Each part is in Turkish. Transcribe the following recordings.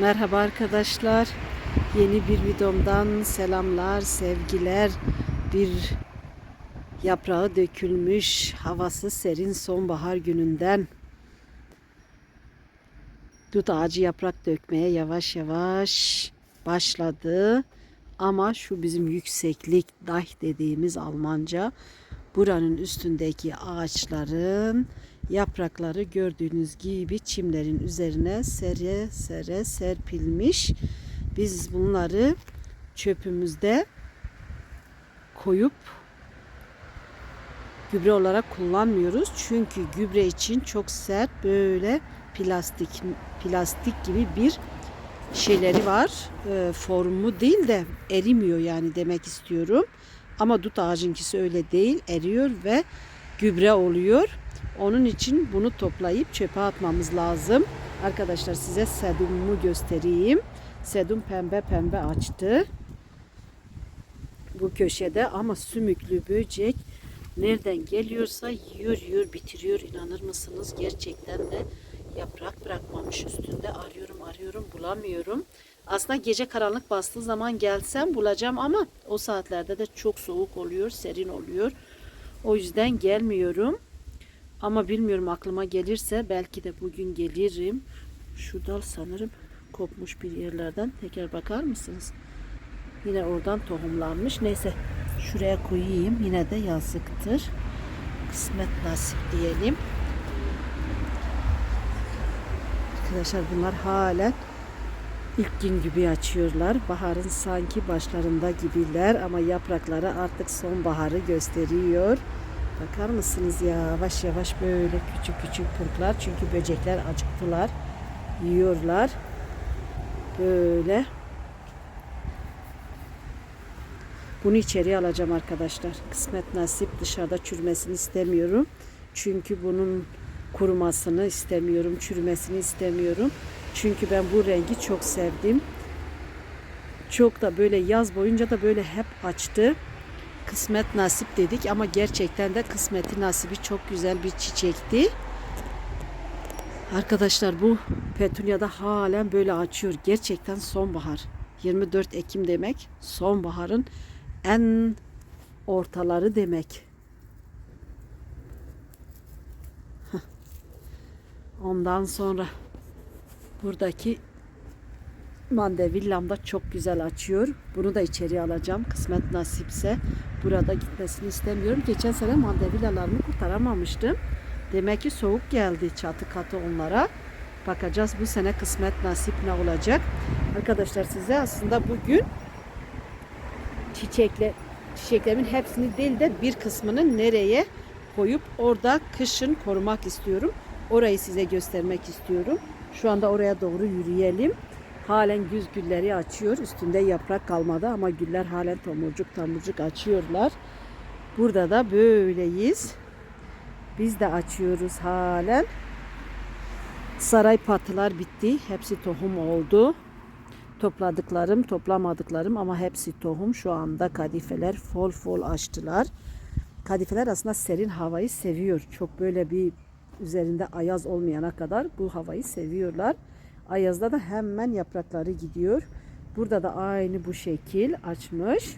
Merhaba arkadaşlar. Yeni bir videomdan selamlar, sevgiler. Bir yaprağı dökülmüş, havası serin sonbahar gününden dut ağacı yaprak dökmeye yavaş yavaş başladı. Ama şu bizim yükseklik dach dediğimiz Almanca buranın üstündeki ağaçların yaprakları gördüğünüz gibi çimlerin üzerine sere sere serpilmiş. Biz bunları çöpümüzde koyup gübre olarak kullanmıyoruz. Çünkü gübre için çok sert böyle plastik plastik gibi bir şeyleri var. E, formu değil de erimiyor yani demek istiyorum. Ama dut ağacınkisi öyle değil. Eriyor ve gübre oluyor. Onun için bunu toplayıp çöpe atmamız lazım. Arkadaşlar size sedumumu göstereyim. Sedum pembe pembe açtı. Bu köşede ama sümüklü böcek nereden geliyorsa yiyor yiyor bitiriyor. İnanır mısınız? Gerçekten de yaprak bırakmamış üstünde. Arıyorum arıyorum bulamıyorum. Aslında gece karanlık bastığı zaman gelsem bulacağım ama o saatlerde de çok soğuk oluyor, serin oluyor. O yüzden gelmiyorum. Ama bilmiyorum aklıma gelirse belki de bugün gelirim. Şu dal sanırım kopmuş bir yerlerden. Tekrar bakar mısınız? Yine oradan tohumlanmış. Neyse şuraya koyayım. Yine de yazıktır. Kısmet nasip diyelim. Arkadaşlar bunlar halen ilk gün gibi açıyorlar. Baharın sanki başlarında gibiler ama yaprakları artık sonbaharı gösteriyor. Bakar mısınız ya yavaş yavaş böyle küçük küçük pırplar çünkü böcekler acıktılar. Yiyorlar. Böyle. Bunu içeriye alacağım arkadaşlar. Kısmet nasip dışarıda çürümesini istemiyorum. Çünkü bunun kurumasını istemiyorum, çürümesini istemiyorum. Çünkü ben bu rengi çok sevdim. Çok da böyle yaz boyunca da böyle hep açtı. Kısmet nasip dedik ama gerçekten de kısmeti nasibi çok güzel bir çiçekti. Arkadaşlar bu petunya da halen böyle açıyor. Gerçekten sonbahar. 24 Ekim demek sonbaharın en ortaları demek. Ondan sonra buradaki mandevillam da çok güzel açıyor. Bunu da içeriye alacağım. Kısmet nasipse burada gitmesini istemiyorum. Geçen sene mandevillalarımı kurtaramamıştım. Demek ki soğuk geldi çatı katı onlara. Bakacağız bu sene kısmet nasip ne olacak. Arkadaşlar size aslında bugün çiçekle çiçeklerimin hepsini değil de bir kısmını nereye koyup orada kışın korumak istiyorum. Orayı size göstermek istiyorum. Şu anda oraya doğru yürüyelim. Halen güz gülleri açıyor. Üstünde yaprak kalmadı ama güller halen tomurcuk tomurcuk açıyorlar. Burada da böyleyiz. Biz de açıyoruz halen. Saray patılar bitti. Hepsi tohum oldu. Topladıklarım, toplamadıklarım ama hepsi tohum. Şu anda kadifeler fol fol açtılar. Kadifeler aslında serin havayı seviyor. Çok böyle bir üzerinde ayaz olmayana kadar bu havayı seviyorlar. Ayazda da hemen yaprakları gidiyor. Burada da aynı bu şekil açmış.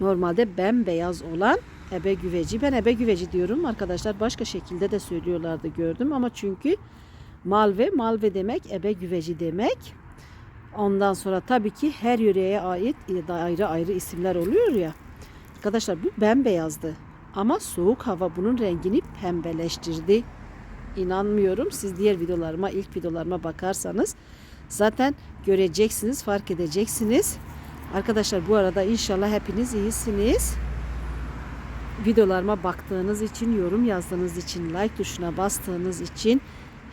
Normalde bembeyaz olan ebe güveci. Ben ebe güveci diyorum arkadaşlar. Başka şekilde de söylüyorlardı gördüm ama çünkü malve, malve demek ebe güveci demek. Ondan sonra tabii ki her yöreye ait ayrı ayrı isimler oluyor ya. Arkadaşlar bu bembeyazdı. Ama soğuk hava bunun rengini pembeleştirdi. İnanmıyorum. Siz diğer videolarıma, ilk videolarıma bakarsanız zaten göreceksiniz, fark edeceksiniz. Arkadaşlar bu arada inşallah hepiniz iyisiniz. Videolarıma baktığınız için, yorum yazdığınız için, like tuşuna bastığınız için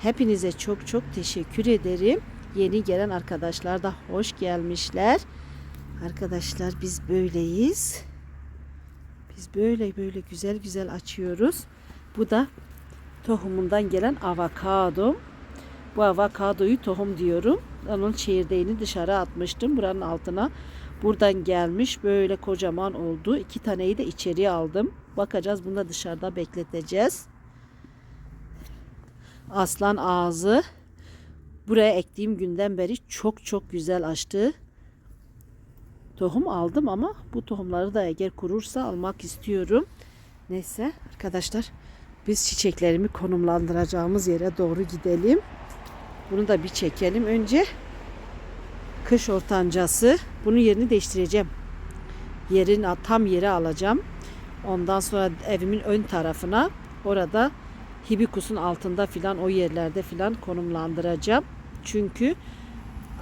hepinize çok çok teşekkür ederim. Yeni gelen arkadaşlar da hoş gelmişler. Arkadaşlar biz böyleyiz. Biz böyle böyle güzel güzel açıyoruz. Bu da tohumundan gelen avokado. Bu avokadoyu tohum diyorum. Onun çekirdeğini dışarı atmıştım. Buranın altına buradan gelmiş böyle kocaman oldu. İki taneyi de içeriye aldım. Bakacağız bunu da dışarıda bekleteceğiz. Aslan ağzı. Buraya ektiğim günden beri çok çok güzel açtı. Tohum aldım ama bu tohumları da eğer kurursa almak istiyorum. Neyse arkadaşlar biz çiçeklerimi konumlandıracağımız yere doğru gidelim. Bunu da bir çekelim. Önce kış ortancası. Bunun yerini değiştireceğim. Yerin tam yere alacağım. Ondan sonra evimin ön tarafına orada hibikus'un altında filan o yerlerde filan konumlandıracağım. Çünkü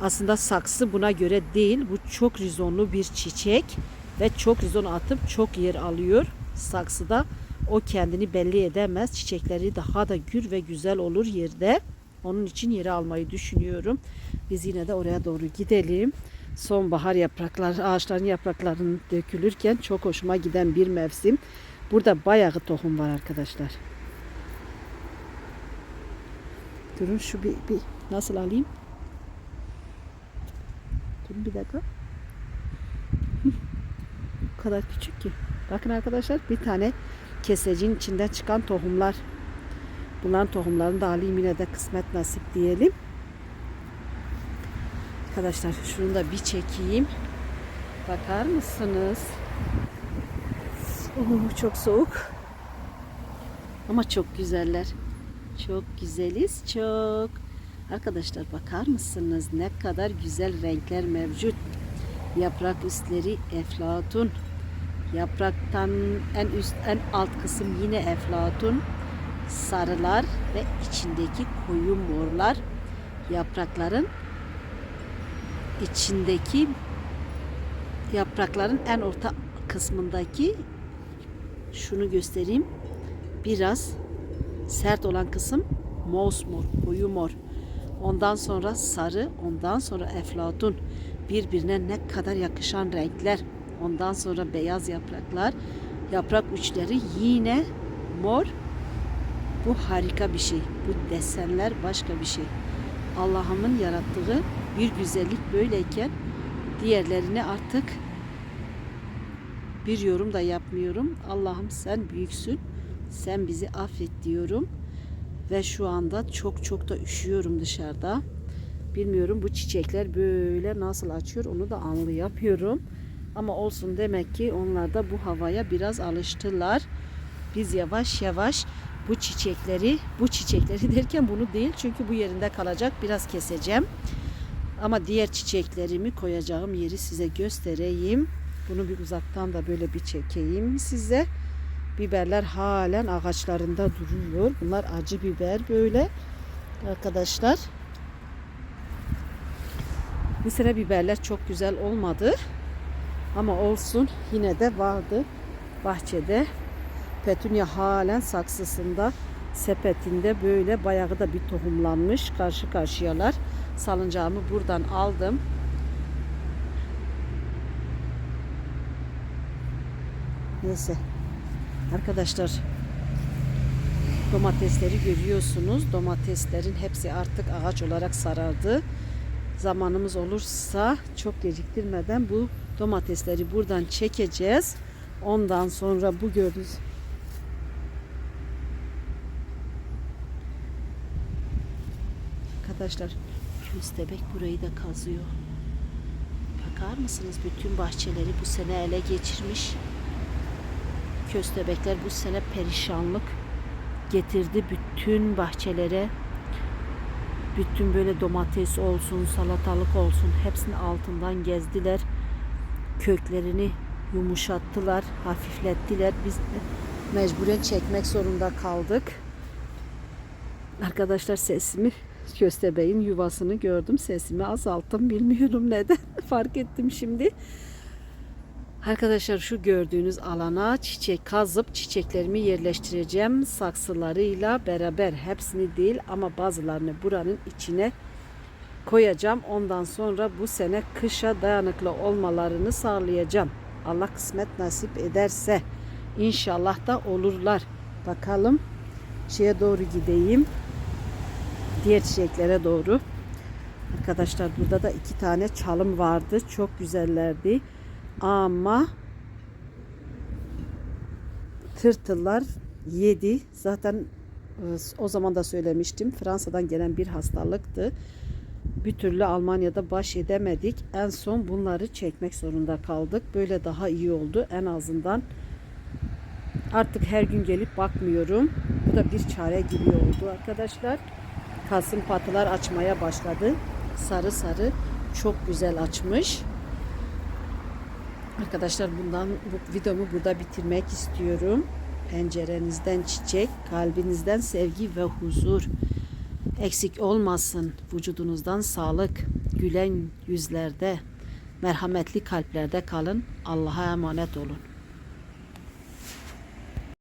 aslında saksı buna göre değil. Bu çok rizonlu bir çiçek ve çok rizon atıp çok yer alıyor saksıda. O kendini belli edemez. Çiçekleri daha da gür ve güzel olur yerde. Onun için yere almayı düşünüyorum. Biz yine de oraya doğru gidelim. Sonbahar yapraklar, ağaçların yapraklarının dökülürken çok hoşuma giden bir mevsim. Burada bayağı tohum var arkadaşlar. Durun şu bir, bir nasıl alayım? Durun bir dakika. Bu kadar küçük ki. Bakın arkadaşlar bir tane kesecin içinden çıkan tohumlar. Bunların tohumlarını da alayım yine de kısmet nasip diyelim. Arkadaşlar şunu da bir çekeyim. Bakar mısınız? Oo, çok soğuk. Ama çok güzeller. Çok güzeliz çok. Arkadaşlar bakar mısınız ne kadar güzel renkler mevcut. Yaprak üstleri eflatun. Yapraktan en üst en alt kısım yine eflatun. Sarılar ve içindeki koyu morlar. Yaprakların içindeki yaprakların en orta kısmındaki şunu göstereyim. Biraz sert olan kısım mosmor, koyu mor. Ondan sonra sarı, ondan sonra eflatun. Birbirine ne kadar yakışan renkler. Ondan sonra beyaz yapraklar. Yaprak uçları yine mor. Bu harika bir şey. Bu desenler başka bir şey. Allah'ımın yarattığı bir güzellik böyleyken diğerlerini artık bir yorum da yapmıyorum. Allah'ım sen büyüksün. Sen bizi affet diyorum. Ve şu anda çok çok da üşüyorum dışarıda. Bilmiyorum bu çiçekler böyle nasıl açıyor onu da anlayamıyorum. Ama olsun demek ki onlar da bu havaya biraz alıştılar. Biz yavaş yavaş bu çiçekleri, bu çiçekleri derken bunu değil çünkü bu yerinde kalacak. Biraz keseceğim. Ama diğer çiçeklerimi koyacağım yeri size göstereyim. Bunu bir uzaktan da böyle bir çekeyim size. Biberler halen ağaçlarında duruyor. Bunlar acı biber böyle. Arkadaşlar. Bu sene biberler çok güzel olmadı. Ama olsun yine de vardı bahçede. Petunya halen saksısında sepetinde böyle bayağı da bir tohumlanmış. Karşı karşıyalar. Salıncağımı buradan aldım. Neyse. Arkadaşlar domatesleri görüyorsunuz. Domateslerin hepsi artık ağaç olarak sarardı. Zamanımız olursa çok geciktirmeden bu domatesleri buradan çekeceğiz. Ondan sonra bu gördüğünüz Arkadaşlar köstebek burayı da kazıyor. Bakar mısınız bütün bahçeleri bu sene ele geçirmiş. Köstebekler bu sene perişanlık getirdi bütün bahçelere. Bütün böyle domates olsun, salatalık olsun hepsinin altından gezdiler. Köklerini yumuşattılar, hafiflettiler. Biz mecburen çekmek zorunda kaldık. Arkadaşlar sesimi köstebeğin yuvasını gördüm. Sesimi azalttım. Bilmiyorum neden. Fark ettim şimdi. Arkadaşlar şu gördüğünüz alana çiçek kazıp çiçeklerimi yerleştireceğim. Saksılarıyla beraber hepsini değil ama bazılarını buranın içine koyacağım. Ondan sonra bu sene kışa dayanıklı olmalarını sağlayacağım. Allah kısmet nasip ederse inşallah da olurlar. Bakalım şeye doğru gideyim diğer çiçeklere doğru. Arkadaşlar burada da iki tane çalım vardı. Çok güzellerdi. Ama tırtıllar yedi. Zaten e, o zaman da söylemiştim. Fransa'dan gelen bir hastalıktı. Bir türlü Almanya'da baş edemedik. En son bunları çekmek zorunda kaldık. Böyle daha iyi oldu en azından. Artık her gün gelip bakmıyorum. Bu da bir çare gibi oldu arkadaşlar. Kasım patılar açmaya başladı. Sarı sarı çok güzel açmış. Arkadaşlar bundan bu videomu burada bitirmek istiyorum. Pencerenizden çiçek, kalbinizden sevgi ve huzur eksik olmasın. Vücudunuzdan sağlık, gülen yüzlerde, merhametli kalplerde kalın. Allah'a emanet olun.